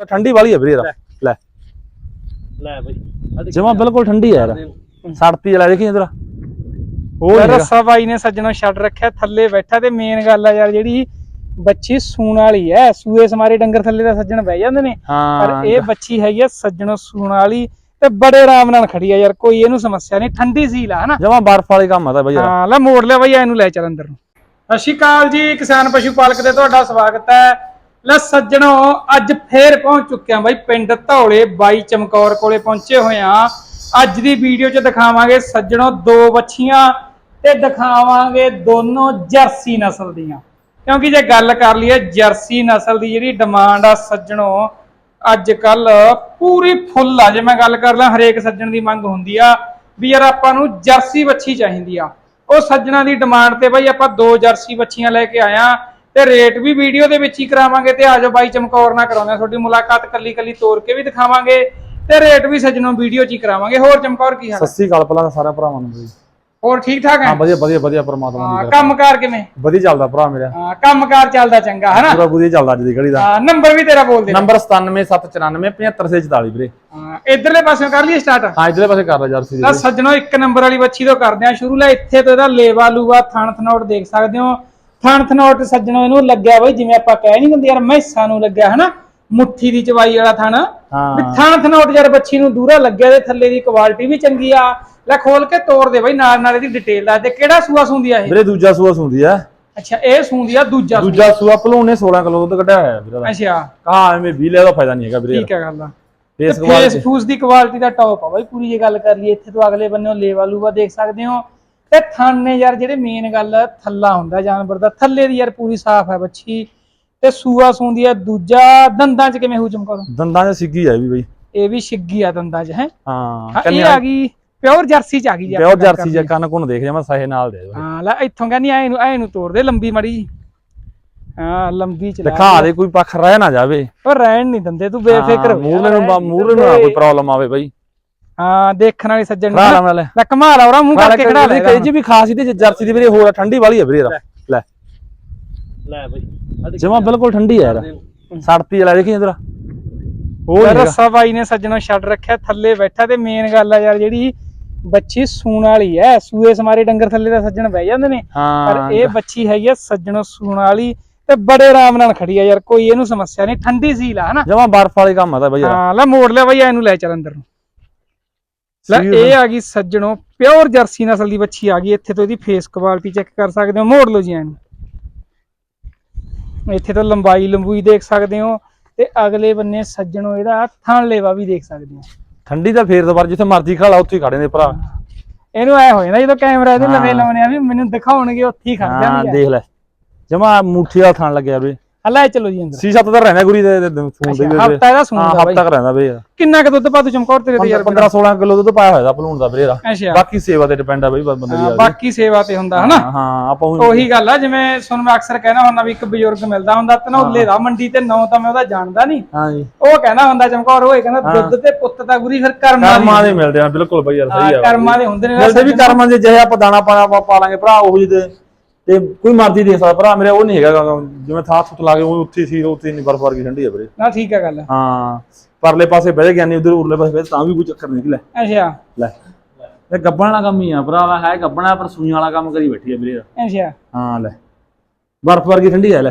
ਠੰਡੀ ਵਾਲੀ ਹੈ ਵੀਰੇ ਯਾਰ ਲੈ। ਲੈ। ਬਈ। ਜਮਾ ਬਿਲਕੁਲ ਠੰਡੀ ਹੈ ਯਾਰ। ਸੜਤੀ ਲੈ ਦੇਖੀ ਇਧਰ। ਉਹ। ਰੱਸਾ ਬਾਈ ਨੇ ਸੱਜਣੋਂ ਛੱਡ ਰੱਖਿਆ ਥੱਲੇ ਬੈਠਾ ਤੇ ਮੇਨ ਗੱਲ ਆ ਯਾਰ ਜਿਹੜੀ ਬੱਚੀ ਸੂਣ ਵਾਲੀ ਐ। ਸੂਏ ਸਮਾਰੇ ਡੰਗਰ ਥੱਲੇ ਦਾ ਸੱਜਣ ਬਹਿ ਜਾਂਦੇ ਨੇ। ਪਰ ਇਹ ਬੱਚੀ ਹੈਗੀ ਆ ਸੱਜਣੋਂ ਸੂਣ ਵਾਲੀ ਤੇ ਬੜੇ ਆਰਾਮ ਨਾਲ ਖੜੀ ਆ ਯਾਰ। ਕੋਈ ਇਹਨੂੰ ਸਮੱਸਿਆ ਨਹੀਂ। ਠੰਡੀ ਸੀਲ ਆ ਹਨਾ? ਜਮਾ ਬਰਫ ਵਾਲੀ ਕੰਮ ਆਦਾ ਬਈ ਹਾਂ ਲੈ ਮੋੜ ਲਿਆ ਬਾਈ ਇਹਨੂੰ ਲੈ ਚੱਲ ਅੰਦਰ ਨੂੰ। ਸਤਿ ਸ਼੍ਰੀ ਅਕਾਲ ਜੀ ਕਿਸਾਨ ਪਸ਼ੂ ਪਾਲਕ ਤੇ ਤੁਹਾਡਾ ਸਵਾਗਤ ਹੈ। ਲੈ ਸੱਜਣੋ, ਅੱਜ ਫੇਰ ਪਹੁੰਚ ਚੁੱਕਿਆ ਬਾਈ ਪਿੰਡ ਧੌਲੇ, ਬਾਈ ਚਮਕੌਰ ਕੋਲੇ ਪਹੁੰਚੇ ਹੋਏ ਆ ਅੱਜ ਦੀ ਵੀਡੀਓ 'ਚ ਦਿਖਾਵਾਂਗੇ ਸੱਜਣੋ ਦੋ ਬੱਚੀਆਂ ਤੇ ਦਿਖਾਵਾਂਗੇ ਦੋਨੋਂ ਜਰਸੀ ਨਸਲ ਦੀਆਂ। ਕਿਉਂਕਿ ਜੇ ਗੱਲ ਕਰ ਲਈਏ ਜਰਸੀ ਨਸਲ ਦੀ ਜਿਹੜੀ ਡਿਮਾਂਡ ਆ ਸੱਜਣੋ ਅੱਜ ਕੱਲ ਪੂਰੀ ਫੁੱਲ ਆ। ਜੇ ਮੈਂ ਗੱਲ ਕਰ ਲਾਂ, ਹਰੇਕ ਸੱਜਣ ਦੀ ਮੰਗ ਹੁੰਦੀ ਆ ਵੀ ਯਾਰ ਆਪਾਂ ਨੂੰ ਜਰਸੀ ਵੱਛੀ ਚਾਹੀਦੀ ਆ। ਉਹ ਸੱਜਣਾ ਦੀ ਡਿਮਾਂਡ ਤੇ ਬਾਈ ਆਪਾਂ ਦੋ ਜਰਸੀ ਵੱਛੀਆਂ ਲੈ ਕੇ ਆਇਆ। ਤੇ ਰੇਟ ਵੀ ਵੀਡੀਓ ਦੇ ਵਿੱਚ ਹੀ ਕਰਾਵਾਂਗੇ ਤੇ ਆਜੋ ਬਾਈ ਚਮਕੌਰ ਨਾਲ ਕਰਾਉਂਦੇ ਆ ਤੁਹਾਡੀ ਮੁਲਾਕਾਤ ਕੱਲੀ ਕੱਲੀ ਤੋੜ ਕੇ ਵੀ ਦਿਖਾਵਾਂਗੇ ਤੇ ਰੇਟ ਵੀ ਸੱਜਣੋਂ ਵੀਡੀਓ 'ਚ ਹੀ ਕਰਾਵਾਂਗੇ। ਹੋਰ ਚਮਕੌਰ ਕੀ ਹਾਲ ਸਤਿ ਸ੍ਰੀ ਅਕਾਲ ਪਹਿਲਾਂ ਤਾਂ ਸਾਰਿਆਂ ਭਰਾਵਾਂ ਨੂੰ ਬਈ ਹੋਰ ਠੀਕ ਠਾਕ ਹੈ? ਹਾਂ ਵਧੀਆ ਵਧੀਆ ਵਧੀਆ ਪਰਮਾਤਮਾ ਹਾਂ ਦੀ ਕੰਮਕਾਰ ਕਿਵੇਂ? ਵਧੀਆ ਚੱਲਦਾ ਭਰਾ ਮੇਰਾ। ਹਾਂ ਕੰਮਕਾਰ ਚੱਲਦਾ ਚੰਗਾ ਹਨਾ? ਪੂਰਾ ਵਧੀਆ ਚੱਲਦਾ ਅੱਜ ਦੀ ਘੜੀ ਦਾ। ਹਾਂ ਨੰਬਰ ਵੀ ਤੇਰਾ ਬੋਲ ਦੇ ਨੰਬਰ 9779575644 ਵੀਰੇ। ਹਾਂ ਇਧਰਲੇ ਪਾਸਿਓਂ ਕਰ ਲਈਏ ਸਟਾਰਟ ਹਾਂ ਇਧਰਲੇ ਪਾਸੇ ਕਰ ਲੈ ਜਰਸੀ ਤਾਂ ਦੀ ਸੱਜਣੋ ਇੱਕ ਨੰਬਰ ਵਾਲੀ ਬੱਚੀ ਤੋਂ ਕਰਦੇ ਆ ਸ਼ੁਰੂ। ਲੈ ਇੱਥੇ ਤੋਂ ਇਹਦਾ ਲੇਵਾ ਲੂਆ ਥਣ ਥਨੋਟ ਦੇਖ ਸਕਦੇ ਹੋ। ਥਣ ਥਨੋਟ ਸੱਜਣੋ ਇਹਨੂੰ ਲੱਗਿਆ ਬਈ ਜਿਵੇਂ ਆਪਾਂ ਕਹਿ ਨਹੀਂ ਦਿੰਦੇ ਯਾਰ ਮੈਸਾਂ ਨੂੰ ਲੱਗਿਆ ਹਨਾ? ਮੁੱਠੀ ਦੀ ਚਵਾਈ ਵਾਲਾ ਥਣ। ਵੀ ਹਾਂ ਥਣ ਥਨੋਟ ਯਾਰ ਬੱਚੀ ਨੂੰ ਦੂਰਾ ਲੱਗਿਆ ਤੇ ਥੱਲੇ ਦੀ ਕੁਆਲਿਟੀ ਵੀ ਚੰਗੀ ਆ। ਲੈ ਖੋਲ ਕੇ ਤੋੜ ਦੇ ਬਈ ਨਾਲ ਨਾਲ ਇਹਦੀ ਡਿਟੇਲ ਦੱਸ ਦੇ ਕਿਹੜਾ ਸੂਆ ਸੁੰਦੀ ਆ ਇਹ? ਵੀਰੇ ਦੂਜਾ ਸੂਆ ਸੁੰਦੀ ਆ। ਅੱਛਾ ਇਹ ਸੁੰਦੀ ਆ ਦੂਜਾ ਸੂਆ। ਦੂਜਾ ਸੂਆ ਭਲੂਣ ਨੇ 16 ਕਿਲੋ ਦੁੱਧ ਕੱਢਿਆ ਹੋਇਆ ਵੀਰੇ ਦਾ। ਅੱਛਾ। ਕਹਾ ਐਵੇਂ 20 ਲੈ ਦਾ ਫਾਇਦਾ ਨਹੀਂ ਹੈਗਾ ਵੀਰੇ ਠੀਕ ਹੈ ਗੱਲ ਆ। ਫੇਸ ਫੇਸ ਫੂਸ ਦੀ ਕੁਆਲਿਟੀ ਦਾ ਟੌਪ ਆ ਬਾਈ ਪੂਰੀ ਜੇ ਗੱਲ ਕਰ ਲਈਏ ਇੱਥੇ ਤੋਂ ਅਗਲੇ ਬੰਨੇ ਲੇਵਾ ਲੂਵਾ ਦੇਖ ਸਕਦੇ ਹੋ। ਤੇ ਥਣ ਨੇ ਯਾਰ ਜਿਹੜੇ ਮੇਨ ਗੱਲ ਥੱਲਾ ਹੁੰਦਾ ਜਾਨਵਰ ਦਾ ਥੱਲੇ ਦੀ ਯਾਰ ਪੂਰੀ ਸਾਫ਼ ਹੈ ਬੱਚੀ। ਤੇ ਸੂਆ ਸੂੰਦੀ ਆ ਦੂਜਾ ਦੰਦਾਂ 'ਚ ਕਿਵੇਂ ਹੂ ਚਮਕਾ ਦੰਦਾਂ 'ਚ ਸਿੱਗੀ ਆ ਇਹ ਵੀ ਬਈ। ਇਹ ਵੀ ਛਿੱਗੀ ਆ ਦੰਦਾਂ 'ਚ ਹੈ? ਹਾਂ ਇਹ ਆ ਗਈ ਪਿਓਰ ਜਰਸੀ 'ਚ ਆ ਗਈ ਯਾਰ ਪਿਓਰ ਕਰ ਜਰਸੀ ਜਾਂ ਕੰਨ ਕੁੰਨ ਦੇਖ ਜਾ ਮੈਂ ਸਹੇ ਨਾਲ ਦੇ ਹਾਂ ਲੈ ਇੱਥੋਂ ਕਹਿੰਦੀ ਐ ਨੂੰ ਐ ਨੂੰ ਤੋੜ ਦੇ ਲੰਬੀ ਮੜੀ ਹਾਂ ਲੰਬੀ ਚ ਦਿਖਾ ਦੇ। ਕੋਈ ਪੱਖ ਰਹਿ ਨਾ ਜਾਵੇ। ਪਰ ਰਹਿਣ ਨਹੀਂ ਦਿੰਦੇ ਤੂੰ ਬੇਫਿਕਰ ਹੋ ਨੂੰ ਮੂਹਰੇ ਨੂੰ ਨਾ ਕੋਈ ਪ੍ਰੋਬਲਮ ਆਵੇ ਬਈ। ਹਾਂ ਦੇਖਣ ਵਾਲੀ ਸੱਜਣ ਨੂੰ ਨਾਲ। ਲੈ ਕਮਾਲ ਆਉਰਾ ਮੂੰਹ ਕਰਕੇ ਖੜਾ ਲੈ ਕਈ ਜੀ ਵੀ ਖਾਸ ਇਹਦੇ ਜਰਸੀ ਦੀ ਵੀਰੇ ਹੋਰ ਆ, ਠੰਡੀ ਵਾਲੀ ਹੈ ਵੀਰੇ ਯਾਰ ਲੈ। ਲੈ। ਬਈ ਜਮਾ ਬਿਲਕੁਲ ਠੰਡੀ ਹੈ ਯਾਰ ਸੜਤੀ ਲੈ ਦੇਖੀ ਨੀ ਹੈਗਾ। ਰੱਸਾ ਬਾਈ ਨੇ ਸੱਜਣੋਂ ਛੱਡ ਰੱਖਿਆ ਥੱਲੇ ਬੈਠਾ ਤੇ ਮੇਨ ਗੱਲ ਆ ਯਾਰ ਜਿਹੜੀ ਬੱਚੀ ਸੂਣ ਵਾਲੀ ਐ ਸੂਏ ਸਮਾਰੇ ਡੰਗਰ ਥੱਲੇ ਦਾ ਸੱਜਣ ਬਹਿ ਜਾਂਦੇ ਨੇ। ਪਰ ਇਹ ਬੱਚੀ ਹੈਗੀ ਆ ਸੱਜਣੋਂ ਸੂਣ ਵਾਲੀ ਤੇ ਬੜੇ ਆਰਾਮ ਨਾਲ ਖੜੀ ਆ ਯਾਰ ਕੋਈ ਇਹਨੂੰ ਸਮੱਸਿਆ ਨਹੀਂ ਠੰਡੀ ਸੀਲ ਆ ਹਨਾ? ਜਮਾ ਬਰਫ ਵਾਲੀ ਕੰਮ ਆਦਾ ਬਈ ਯਾਰ ਹਾਂ ਲੈ ਮੋੜ ਲਿਆ ਬਾਈ ਇਹਨੂੰ ਲੈ ਚੱਲ ਅੰਦਰ ਨੂੰ। ਲੈ ਇਹ ਆ। ਗਈ ਸੱਜਣੋਂ ਪਿਓਰ ਜਰਸੀ ਨਸਲ ਦੀ ਬੱਚੀ ਆ ਗਈ। ਇੱਥੇ ਤੋਂ ਇਹਦੀ ਫੇਸ ਕੁਆਲਿਟੀ ਚੈੱਕ ਕਰ ਸਕਦੇ ਹੋ ਮੋੜ ਲਓ ਜੀ ਇਹਨੂੰ ਇੱਥੇ ਤੋਂ ਲੰਬਾਈ ਲੰਬੂਈ ਦੇਖ ਸਕਦੇ ਹੋ ਤੇ ਅਗਲੇ ਬੰਨੇ ਸੱਜਣੋਂ ਇਹਦਾ ਥਣ ਲੇਵਾ ਵੀ ਦੇਖ ਸਕਦੇ ਹੋ। ਠੰਡੀ ਦਾ ਫੇਰ ਦੁਬਾਰ ਜਿੱਥੇ ਮਰਜ਼ੀ ਖੜਾ ਉੱਥੇ ਹੀ ਖੜੇ ਨੇ ਭਰਾ। ਇਹਨੂੰ ਐ ਹੋ ਜਾਂਦਾ ਜਦੋਂ ਕੈਮਰਾ ਇਹਦੇ ਲਵੇ ਹਾਂ। ਲਾਉਣੇ ਆ ਵੀ ਮੈਨੂੰ ਦਿਖਾਉਣਗੇ ਉੱਥੇ ਹੀ ਖੜ ਹਾਂ ਜਾਣਗੇ। ਦੇਖ ਲੈ। ਜਮਾ ਮੁੱਠੀ ਵਾਲਾ ਥਣ ਲੱਗਿਆ ਵੀਰੇ ਆ ਲੈ ਚਲੋ ਜੀ ਅੰਦਰ। ਸੀ ਸੱਤ ਦਾ ਰਹਿੰਦਾ ਗੁਰੀ ਦੇ ਫੋਨ ਦੇ ਹਫਤਾ ਇਹਦਾ ਸੂਣ ਦਾ ਬਾਈ। ਹਫਤਾ ਰਹਿੰਦਾ ਯਾਰ ਕਿੰਨਾ ਕੁ ਦੁੱਧ ਪਾ ਤੂੰ ਚਮਕੌਰ ਤੇਰੇ ਤੇ ਯਾਰ 15 16 ਕਿਲੋ ਦੁੱਧ ਪਾਇਆ ਹੋਇਆ ਦਾ ਭਲੂਣ ਦਾ ਦਾ ਅੱਛਾ। ਬਾਕੀ ਸੇਵਾ ਤੇ ਡਿਪੈਂਡ ਆ ਬਈ ਬੰਦੇ ਦੀ ਬਾਕੀ ਸੇਵਾ ਤੇ ਹੁੰਦਾ ਹਨਾ? ਹਾਂ ਆਪਾਂ ਉਹੀ- ਉਹੀ ਗੱਲ ਆ ਜਿਵੇਂ ਤੁਹਾਨੂੰ ਮੈਂ ਅਕਸਰ ਕਹਿਣਾ ਹੁੰਦਾ ਵੀ ਇੱਕ ਬਜ਼ੁਰਗ ਮਿਲਦਾ ਹੁੰਦਾ ਤਨੌਲੇ ਦਾ ਮੰਡੀ ਤੇ ਨਾਂ ਤਾਂ ਮੈਂ ਉਹਦਾ ਜਾਣਦਾ ਨਹੀਂ। ਹਾਂ ਜੀ ਉਹ ਕਹਿੰਦਾ ਹੁੰਦਾ ਚਮਕੌਰ ਹੋਏ ਕਹਿੰਦਾ ਦੁੱਧ ਤੇ ਪੁੱਤ ਤਾਂ ਗੁਰੀ ਫਿਰ ਕਰਮਾਂ ਦੀ। ਕਰਮਾਂ ਦੇ ਮਿਲਦੇ ਆ ਬਿਲਕੁਲ ਬਈ ਯਾਰ ਸਹੀ ਆ। ਕਰਮਾਂ ਦੇ ਹੁੰਦੇ ਨੇ ਮਿਲਦੇ ਵੀ ਕਰਮਾਂ ਦੇ ਜਿਹੇ ਆਪਾਂ ਦਾਣਾ ਪਾਣਾ ਪਾ ਲਾਂਗੇ ਭਰਾ ਉਹੀ ਤੇ ਤੇ ਕੋਈ ਮਰਜ਼ੀ ਦੇ ਸਕਦਾ ਭਰਾ ਮੇਰੇ ਉਹ ਨਹੀਂ ਹੈਗਾ ਗਾ, ਜਿਵੇਂ ਥਾਂ ਥੁੱਤ ਲਾ ਕੇ ਉਹ ਉੱਥੇ ਸੀ ਉੱਥੇ ਨਹੀਂ ਬਰਫ ਵਰਗੀ ਠੰਡੀ ਆ ਵੀਰੇ। ਨਾ ਠੀਕ ਹੈ ਗੱਲ। ਹਾਂ ਪਰਲੇ ਪਾਸੇ ਬਹਿ ਗਿਆ ਨਹੀਂ ਉਧਰ ਉਰਲੇ ਪਾਸੇ ਬਹਿ ਤਾਂ ਵੀ ਕੋਈ ਚੱਕਰ ਨਹੀਂ ਲੈ। ਅੱਛਾ। ਲੈ। ਇਹ ਗੱਬਣ ਵਾਲਾ ਕੰਮ ਹੀ ਆ ਭਰਾਵਾ ਹੈ ਗੱਬਣਾ ਪਰ ਸੂਈਆਂ ਵਾਲਾ ਕੰਮ ਕਰੀ ਬੈਠੀ ਆ ਵੀਰੇ। ਅੱਛਾ। ਹਾਂ ਲੈ। ਬਰਫ ਵਰਗੀ ਠੰਡੀ ਆ ਲੈ।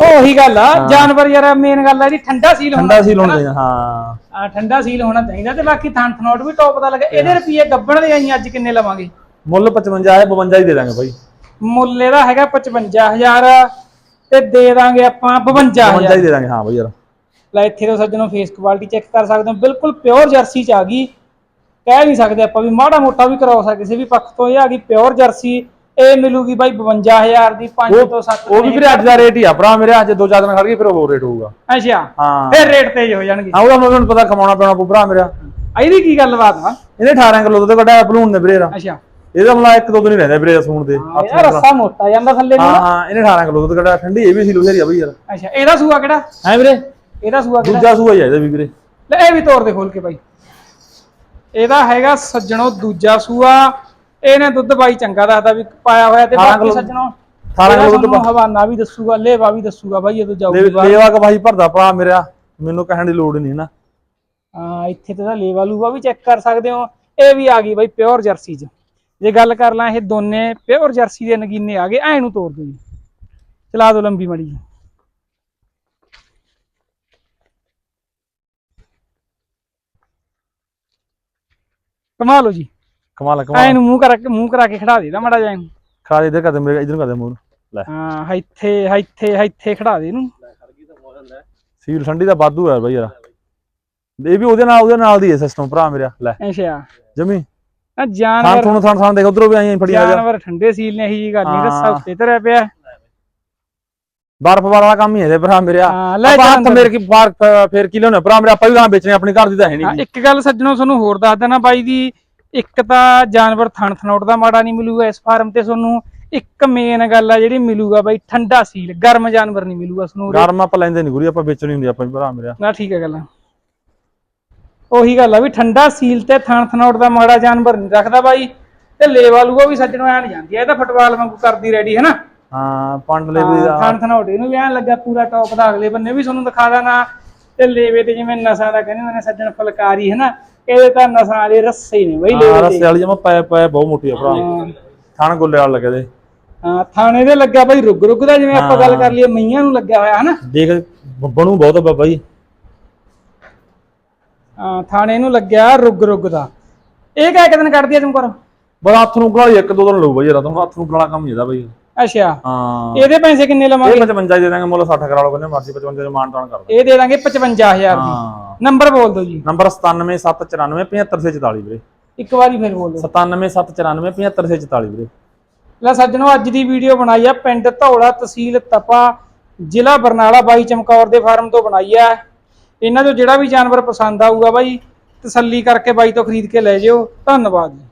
ਉਹੀ ਗੱਲ ਆ ਜਾਨਵਰ ਯਾਰ ਮੇਨ ਗੱਲ ਆ ਜੀ ਠੰਡਾ ਸੀਲ ਠੰਡਾ ਸੀ ਲਾਉਣਾ ਚਾਹੀਦਾ ਹਾਂ। ਆ ਠੰਡਾ ਸੀਲ ਹੋਣਾ ਚਾਹੀਦਾ ਤੇ ਬਾਕੀ ਥਣ ਥਨੋਟ ਵੀ ਟੌਪ ਦਾ ਲੱਗੇ। ਇਹਦੇ ਰੁਪਏ ਗੱਬਣ ਦੇ ਆਈ ਅੱਜ ਕਿੰਨੇ ਲਵਾਂਗੇ? ਮੁੱਲ 55 ਹੈ 52 ਹੀ ਦੇ ਦਾਂਗੇ ਬਾਈ। ਮੁੱਲ ਇਹਦਾ ਹੈਗਾ 55000 ਤੇ ਦੇ ਦਾਂਗੇ ਆਪਾਂ 52 52000 ਹੀ ਦੇ ਦਾਂਗੇ ਹਾਂ ਬਾਈ ਯਾਰ। ਲੈ ਇੱਥੇ ਤੋਂ ਸੱਜਣੋਂ ਫੇਸ ਕੁਆਲਿਟੀ ਚੈੱਕ ਕਰ ਸਕਦੇ ਹੋ। ਬਿਲਕੁਲ ਪਿਓਰ ਜਰਸੀ ਚ ਆ ਗਈ। ਕਹਿ ਨਹੀਂ ਸਕਦੇ ਆਪਾਂ ਵੀ ਮਾੜਾ ਮੋਟਾ ਵੀ ਕਰਾਉ ਸਕਦੇ ਕਿਸੇ ਵੀ ਪੱਖ ਤੋਂ। ਇਹ ਆ ਗਈ ਪਿਓਰ ਜਰਸੀ ਇਹ ਮਿਲੂਗੀ ਬਾਈ 52000 ਦੀ 5 ਤੋਂ 7 ਉਹ ਵੀ ਵੀਰੇ ਅੱਜ ਦਾ ਰੇਟ ਹੀ ਆ। ਭਰਾ ਮੇਰੇ ਅੱਜ ਦੋ ਚਾਰ ਦਿਨ ਖੜ ਗਏ ਫਿਰ ਹੋਰ ਰੇਟ ਹੋਊਗਾ। ਅੱਛਾ ਹਾਂ। ਫਿਰ ਰੇਟ ਤੇਜ਼ ਹੋ ਜਾਣਗੇ। ਹਾਂ ਉਹਦਾ ਮੈਨੂੰ ਪਤਾ ਕਮਾਉਣਾ ਪੈਣਾ ਭਰਾ ਮੇਰਾ। ਇਹਦੀ ਕੀ ਗੱਲਬਾਤ ਆ ਇਹਨੇ 18 ਕਿਲੋ ਦੁੱਧ ਕੱਢਿਆ ਬਲੂਨ ਨੇ ਵੀਰੇ ਦਾ ਅੱਛਾ। ਇਹਦਾ ਮਤਲਬ ਇੱਕ ਦੋ ਦਿਨ ਹੀ ਰਹਿੰਦਾ ਵੀਰੇ ਸੂਣ ਦੇ। ਇਹਦਾ ਰੱਸਾ ਮੋਟਾ ਜਾਂਦਾ ਥੱਲੇ ਨੂੰ ਹਾਂ। ਹਾਂ ਇਹਨੇ 18 ਕਿਲੋ ਦੁੱਧ ਕੱਢਿਆ ਠੰਡੀ ਇਹ ਵੀ ਸੀ ਲੋਹਰੀ ਆ ਬਈ ਯਾਰ। ਅੱਛਾ ਇਹਦਾ ਸੂਆ ਕਿਹੜਾ? ਹੈ ਵੀਰੇ? ਇਹਦਾ ਸੂਆ ਕਿਹੜਾ? ਦੂਜਾ ਸੂਆ ਹੀ ਆ ਇਹਦਾ ਵੀ ਵੀਰੇ। ਲੈ ਇਹ ਵੀ ਤੋੜ ਦੇ ਖੋਲ ਕੇ ਬਾਈ। ਇਹਦਾ ਹੈਗਾ ਸੱਜਣੋ ਦੂਜਾ ਸੂਆ। ਇਹਨੇ ਦੁੱਧ ਬਾਈ ਚੰਗਾ ਦੱਸਦਾ ਵੀ ਪਾਇਆ ਹੋਇਆ ਤੇ ਬਾਕੀ ਸੱਜਣੋ ਅਠਾਰਾਂ ਇਹਦਾ ਕਿਲੋ ਦੁੱਧ ਹਵਾਨਾ ਵੀ ਦੱਸੂਗਾ ਲੇਵਾ ਵੀ ਦੱਸੂਗਾ ਬਾਈ ਇਹ ਤੋਂ ਜਾਊਗੀ। ਲੇਵਾ ਕਾ ਭਾਈ ਭਰਦਾ ਭਰਾ ਮੇਰਾ ਮੈਨੂੰ ਕਹਿਣ ਦੀ ਲੋੜ ਨਹੀਂ ਨਾ। ਹਾਂ ਇੱਥੇ ਤੇ ਤਾਂ ਲੇਵਾ ਲੂਵਾ ਵੀ ਚੈੱਕ ਕਰ ਸਕਦੇ ਹੋ। ਇਹ ਵੀ ਆ ਗਈ ਬਾਈ ਪਿਓਰ ਜਰਸੀ ਚ। ਜੇ ਗੱਲ ਕਰ ਲਾਂ ਇਹ ਦੋਨੇ ਪਿਓਰ ਜਰਸੀ ਦੇ ਨਗੀਨੇ ਆ ਗਏ ਐ ਨੂੰ ਤੋੜ ਦਿਓ ਜੀ। ਚਲਾ ਦਿਓ ਲੰਬੀ ਮੜੀ ਜੀ ਕਮਾ ਲਓ ਜੀ। ਕਮਾਲ ਆ, ਐ ਕਮਾਲ ਨੂੰ ਮੂੰਹ ਕਰਾ ਕੇ ਮੂੰਹ ਕਰਾ ਕੇ ਖੜਾ ਦੇ ਦਾ ਮੜਾ ਜਾ ਇਹਨੂੰ। ਖਾ ਦੇ ਇਧਰ ਕਰ ਦੇ ਮੇਰੇ ਇਧਰ ਕਰ ਦੇ ਮੂੰਹ ਨੂੰ। ਲੈ। ਹਾਂ ਇੱਥੇ ਇੱਥੇ ਇੱਥੇ ਖੜਾ ਦੇ ਇਹਨੂੰ। ਸੀਲ ਠੰਡੀ ਦਾ ਵਾਧੂ ਹੈ ਬਾਈ ਯਾਰ। ਇਹ ਵੀ ਉਹਦੇ ਨਾਲ ਉਹਦੇ ਨਾਲ ਦੀ ਹੈ ਸਿਸਟਮ ਭਰਾ ਮੇਰਾ। ਲੈ। ਅੱਛਾ। ਜਮੀ। ਆ ਜਾਨਵਰ ਤੁਹਾਨੂੰ ਥਾਂ ਥਾਂ ਦੇਖ ਉਧਰੋਂ ਵੀ ਆਈਆਂ ਫੜੀਆਂ ਜਾ ਜਾਨਵਰ ਠੰਡੇ ਸੀਲ ਨੇ ਇਹੀ ਜੀ ਗੱਲ ਨਹੀਂ। ਰੱਸਾ ਉੱਤੇ ਧਰਿਆ ਪਿਆ। ਬਰਫ ਵਾਲਾ ਕੰਮ ਹੀ ਹੈ ਇਹਦੇ ਭਰਾ ਮੇਰਾ ਹਾਂ ਲੈ ਆਪਾਂ ਜਾ ਹੱਥ ਅੰਦਰ। ਮੇਰੇ ਕੀ ਬਾਹਰ ਫ- ਫੇਰ ਕੀ ਲਿਆਉਣੇ ਭਰਾ ਮੇਰੇ ਆਪਾਂ ਵੀ ਗਾਂ ਵੇਚਣੇ ਆਪਣੀ ਘਰ ਦੀ ਤਾਂ ਹੈ ਹਾਂ, ਨਹੀਂ ਇੱਕ ਗੱਲ ਸੱਜਣੋ ਤੁਹਾਨੂੰ ਹੋਰ ਦੱਸ ਦੇਣਾ ਬਾਈ ਦੀ ਇੱਕ ਤਾਂ ਜਾਨਵਰ ਥਣ ਥਣੋਟ ਦਾ ਮਾੜਾ ਨਹੀਂ ਮਿਲੂਗਾ ਇਸ ਫਾਰਮ ਤੇ ਤੁਹਾਨੂੰ। ਇੱਕ ਮੇਨ ਗੱਲ ਆ ਜਿਹੜੀ ਮਿਲੂਗਾ ਬਾਈ ਠੰਡਾ ਸੀਲ ਗਰਮ ਜਾਨਵਰ ਨਹੀਂ ਮਿਲੂਗਾ ਤੁਹਾਨੂੰ ਉਰੇ। ਗਰਮ ਆਪਾਂ ਲੈਂਦੇ ਨਹੀਂ ਗੁਰੀ ਆਪਾਂ ਵੇਚਣੀ ਹੁੰਦੀ ਆਪਾਂ ਵੀ ਭਰਾ ਮੇਰਾ ਨਾ ਠੀਕ ਹੈ ਗੱਲ। ਉਹੀ ਗੱਲ ਆ ਵੀ ਠੰਡਾ ਸੀਲ ਤੇ ਥਣ ਥਣੋਟ ਦਾ ਮਾੜਾ ਜਾਨਵਰ ਨਹੀਂ ਰੱਖਦਾ ਬਾਈ। ਤੇ ਲੇਵਾ ਲੂਆ ਵੀ ਸੱਜਣੋ ਐ ਨਹੀਂ ਜਾਂਦੀ ਆ, ਇਹ ਤਾਂ ਫੁੱਟਬਾਲ ਵਾਂਗੂ ਕਰਦੀ ਰੈਡੀ ਹੈ ਨਾ? ਹਾਂ ਪੰਡ ਲੈ ਵੀ ਦਾ ਥਣ ਥਣੋਟ ਇਹਨੂੰ ਵੀ ਐਂ ਲੱਗਾ ਪੂਰਾ ਟੌਪ ਦਾ ਅਗਲੇ ਬੰਨੇ ਵੀ ਤੁਹਾਨੂੰ ਦਿਖਾ ਦਾਂ ਤੇ ਲੇਵੇ ਤੇ ਜਿਵੇਂ ਨਸਾਂ ਦਾ ਕਹਿੰਦੇ ਹੁੰਦੇ ਨੇ ਸੱਜਣ ਫਲਕਾਰੀ ਹੈ ਨਾ? ਇਹਦੇ ਤਾਂ ਨਸਾਂ ਵਾਲੇ ਰੱਸੇ ਨੇ ਬਈ ਲੇਵੇ ਰਸਤੇ ਤੇ। ਵਾਲੀ ਜਮਾ ਪੈ ਪੈ ਬਹੁਤ ਮੋਟੀ ਆ ਭਰਾ। ਥਣ ਗੁੱਲੇ ਵਾਲ ਲੱਗੇ ਦੇ। ਹਾਂ ਥਾਣੇ ਦੇ ਲੱਗਿਆ ਬਾਈ ਰੁੱਗ ਰੁੱਗ ਦਾ ਜਿਵੇਂ ਆਪਾਂ ਗੱਲ ਕਰ ਲਈਏ ਮਈਆਂ ਨੂੰ ਲੱਗਿਆ ਹੋਇਆ ਹਨਾ ਦੇਖ ਬਣੂ ਬਹੁਤ ਬਾਬਾ ਜੀ। ਥਾਣੇ ਨੂੰ ਲੱਗਿਆ ਰੁੱਗ ਰੁੱਗ ਦਾ। ਇਹ ਕਿਆ ਇੱਕ ਦਿਨ ਕੱਢਦੀ ਆ ਤੁਮ ਕਰ ਬਸ ਹੱਥ ਨੂੰ ਗਲਾ ਇੱਕ ਦੋ ਦਿਨ ਲਊ ਬਾਈ ਯਾਰ ਤੁਹਾਨੂੰ ਹੱਥ ਨੂੰ ਗਲਾ ਕੰਮ ਹੀ ਇਹਦਾ ਬਾਈ। ਅੱਛਾ। ਹਾਂ। ਇਹਦੇ ਪੈਸੇ ਕਿੰਨੇ ਇਹ ਲਵਾਂਗੇ 55 ਦੇ ਦਾਂਗੇ ਮੁੱਲ 60 ਕਰਾ ਲਓ ਕਹਿੰਦੇ ਮਰਜ਼ੀ 55 ਦੇ ਮਾਨ ਤਾਨ ਕਰ ਦੇ ਇਹ ਦੇ ਦਾਂਗੇ 55000 ਦੀ। ਨੰਬਰ ਬੋਲ ਦਿਓ ਜੀ। ਨੰਬਰ 9779475644 ਵੀਰੇ। ਇੱਕ ਵਾਰੀ ਫਿਰ ਬੋਲ ਦਿਓ। 9779475644 ਵੀਰੇ। ਲੈ ਸੱਜਣੋ ਅੱਜ ਦੀ ਵੀਡੀਓ ਬਣਾਈ ਆ ਪਿੰਡ ਧੌਲਾ ਤਹਿਸੀਲ ਤਪਾ ਜ਼ਿਲ੍ਹਾ ਬਰਨਾਲਾ ਬਾਈ ਚਮਕੌਰ ਦੇ ਫਾਰਮ ਤੋਂ ਬਣਾਈ ਆ। ਇਹਨਾਂ ਤੋਂ ਜਿਹੜਾ ਵੀ ਜਾਨਵਰ ਪਸੰਦ ਆਊਗਾ ਬਾਈ ਤਸੱਲੀ ਕਰਕੇ ਬਾਈ ਤੋਂ ਖਰੀਦ ਕੇ ਲੈ ਜਿਓ। ਧੰਨਵਾਦ ਜੀ।